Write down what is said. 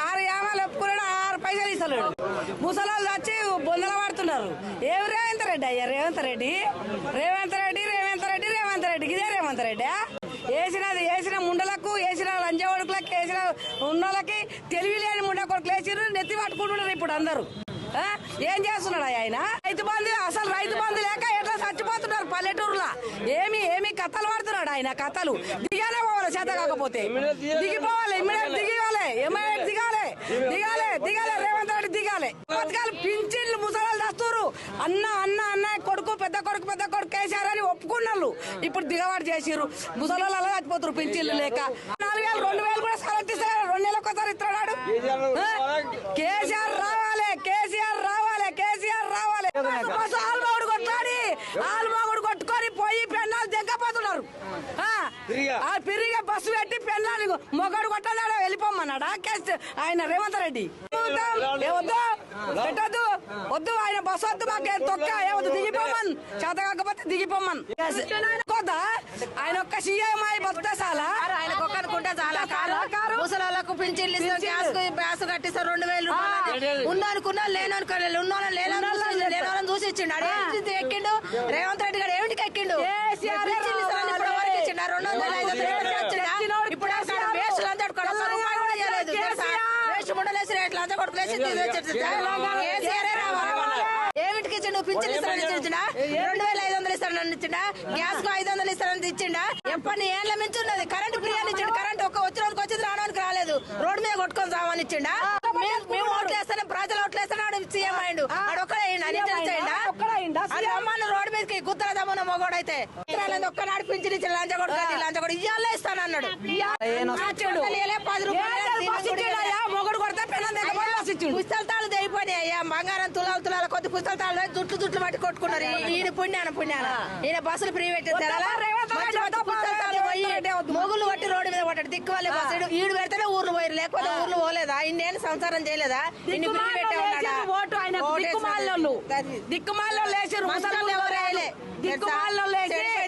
ఆరు యామాలు ఒప్పుకున్నాడు ఆరు పైసలు ఇస్తలేడు. ముసలాళ్ళు వచ్చి బొందల పడుతున్నారు. ఏమి రేవంత్ రెడ్డి అయ్యా రేవంత్ రెడ్డి? రేవంత్ రెడ్డి రేవంత్ రెడ్డి రేవంత్ రెడ్డి. ఇదే రేవంత్ రెడ్డి? వేసినది వేసిన ముండలకు వేసిన లంజ కొడుకులకు వేసిన ఉన్నోళ్ళకి తెలివి లేని ముండ కొడుకులు వేసిరు నెత్తి పట్టుకుంటున్నారు ఇప్పుడు అందరూ. ఆ? ఏం చేస్తున్నాడు ఆయన? రైతు బంధు అసలు రైతు బంధు లేక ఎట్లా చచ్చిపోతున్నారు పల్లెటూరులో? ఏమి ఏమి కథలు పడుతున్నాడు ఆయన కథలు. దిగాలే పోవాలి చేత కాకపోతే. దిగిపోవాలి ఇమ్మీడియట్ దిగాలి ఇమ్మీడియట్ దిగాలి దిగాలి దిగాలి రేవంత్ రెడ్డి దిగాలి. పథకాలు పింఛన్లు ముసలాలు చేస్తారు అన్న అన్న అన్న కొడుకు పెద్ద కొడుకు పెద్ద కొడుకు వేసారని ఒప్పుకున్నారు ఇప్పుడు దిగవాడు చేసిర్రు. ముసలాలు అలా చచ్చిపోతారు పింఛన్లు లేక. నాలుగు వేలు రెండు వేలు కూడా సెలెక్ట్ ఇస్తారు రెండు నెలలకు ఒకసారి ఇస్తున్నాడు పిరిగా. బస్సు పెట్టి పెన్నాలు మొగడు కొట్టన్నాడు వెళ్ళిపోమన్నాడా? కేసీ ఆయన రేవంత్ రెడ్డి. వద్దు పెట్టద్దు. వద్దు ఆయన బస్సు వద్దు మాకు తొక్క? ఏవద్దు దిగిపోమన్. చేత కాకపోతే దిగిపోమన్. కొద్దా? ఆయన ఒక్క సీఎం అయి బతుకుతా చాలా? ఆయన ఒక్కనుకుంటే చాలా. కారు. ముసలాళ్ళకు పింఛన్లు ఇస్తారు గ్యాస్ గ్యాస్ కట్టిస్తారు రెండు వేలు రూపాయలు ఉన్ననుకున్నా లేననుకోలేదు ఉన్నోళ్ళని లేనోళ్ళని లేనోళ్ళని చూసి ఇచ్చిండు. ఏంటి ఎక్కిండు? రేవంత్ రెడ్డి గారు ఏమిటికి ఎక్కిండు? ఇచ్చిండు రెండు వందల ఐదు వందలు ఎక్కడ ఇచ్చిండా? ఇప్పుడు కొడుకు ఒక్క రూపాయి కూడా ఇవ్వలేదు ముండలేసి ఏమిటికి ఇచ్చిండు? పింఛన్ ఇస్తారని ఇచ్చిండా రెండు వేల ఐదు వందలు ఇస్తారని ఇచ్చిండా గ్యాస్కు ఐదు వందలు ఇస్తారని ఇచ్చిండా ఎప్పటి ఏళ్ళ మించి ఉన్నది. కరెంట్ ఫ్రీ అని ఇచ్చిండు. కరెంట్ ఒక్క వచ్చిన వాళ్ళకి వచ్చింది రావడానికి రాలేదు. రోడ్డు మీద కొట్టుకొని సామని ఇచ్చిండా? మేము- ఓట్లు వేస్తానే ప్రజలు ఓట్లు వేస్తాను సీఎం అయిండు ఆడు అమ్మాను రోడ్డు మీదకి గుత్తల దమ్మన మొగోడైతే. ఇచ్చిన లంచ కొడుకు లంచ కొడుకు ఇయ్యాలే ఇస్తాను అన్నాడు పది రూపాయలు మొగుడు కొడితే. పుస్తకాలు తెగిపోయినాయి అయ్యా బంగారం తులాలు తులాల కొద్ది పుస్తకాలు జుట్లు జుట్లు పట్టి కొట్టుకున్నారు. ఈయన పుణ్యాన పుణ్యాన. ఈయన బస్సులు ఫ్రీ పెట్టేసారా. మొగులు పట్టి రోడ్డు మీద పట్టాడు దిక్కు వాళ్ళే బస్సు ఈడు- పెడితేనే ఊర్లు పోయారు లేకపోతే ఊర్లు ఇన్నేళ్ళు సంసారం చేయలేదా? ఓటు ఆయన ఓటు దిక్కుమాలోళ్ళు అది. దిక్కుమాలోళ్ళు వేసిర్రు